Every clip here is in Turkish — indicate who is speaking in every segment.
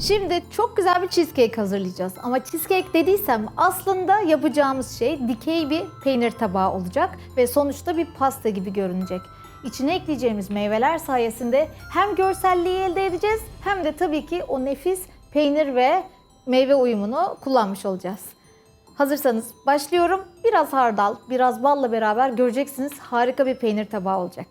Speaker 1: Şimdi çok güzel bir cheesecake hazırlayacağız. Ama cheesecake dediysem aslında yapacağımız şey dikey bir peynir tabağı olacak ve sonuçta bir pasta gibi görünecek. İçine ekleyeceğimiz meyveler sayesinde hem görselliği elde edeceğiz hem de tabii ki o nefis peynir ve meyve uyumunu kullanmış olacağız. Hazırsanız başlıyorum. Biraz hardal, biraz balla beraber göreceksiniz harika bir peynir tabağı olacak.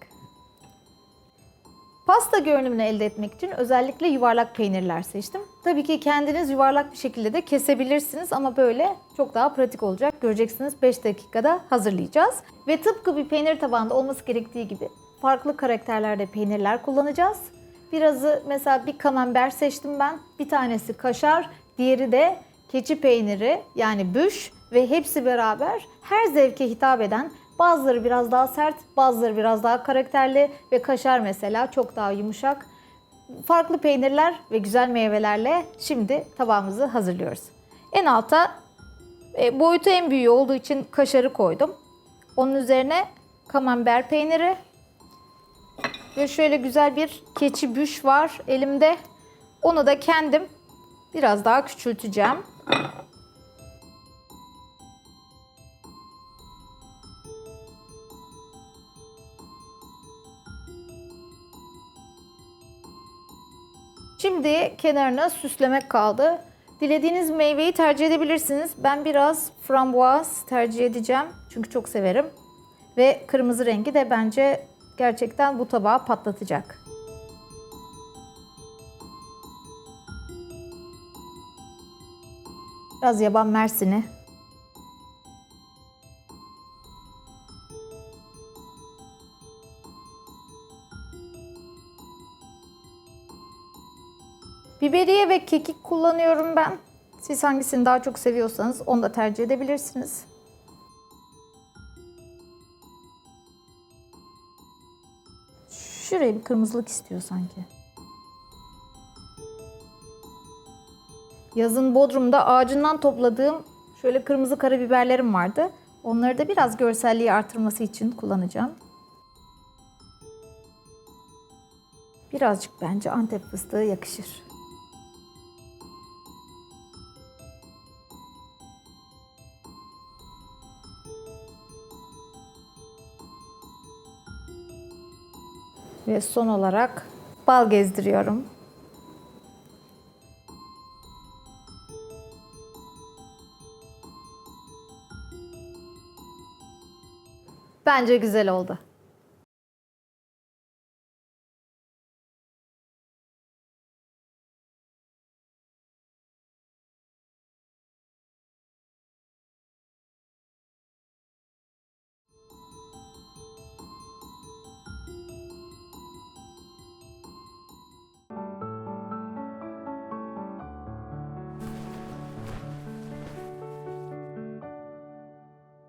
Speaker 1: Pasta görünümünü elde etmek için özellikle yuvarlak peynirler seçtim. Tabii ki kendiniz yuvarlak bir şekilde de kesebilirsiniz ama böyle çok daha pratik olacak. Göreceksiniz 5 dakikada hazırlayacağız. Ve tıpkı bir peynir tabağında olması gerektiği gibi farklı karakterlerde peynirler kullanacağız. Birazı mesela bir kamember seçtim ben. Bir tanesi kaşar, diğeri de keçi peyniri yani büş ve hepsi beraber her zevke hitap eden bazıları biraz daha sert, bazıları biraz daha karakterli ve kaşar mesela çok daha yumuşak. Farklı peynirler ve güzel meyvelerle şimdi tabağımızı hazırlıyoruz. En alta e, boyutu en büyüğü olduğu için kaşarı koydum. Onun üzerine kamember peyniri ve şöyle güzel bir keçi büş var elimde. Onu da kendim biraz daha küçülteceğim. Şimdi kenarına süslemek kaldı. Dilediğiniz meyveyi tercih edebilirsiniz. Ben biraz frambuaz tercih edeceğim. Çünkü çok severim. Ve kırmızı rengi de bence gerçekten bu tabağı patlatacak. Biraz yaban mersini. Biberiye ve kekik kullanıyorum ben. Siz hangisini daha çok seviyorsanız onu da tercih edebilirsiniz. Şuraya bir kırmızılık istiyor sanki. Yazın Bodrum'da ağacından topladığım şöyle kırmızı karabiberlerim vardı. Onları da biraz görselliği artırması için kullanacağım. Birazcık bence Antep fıstığı yakışır. Ve son olarak bal gezdiriyorum. Bence güzel oldu.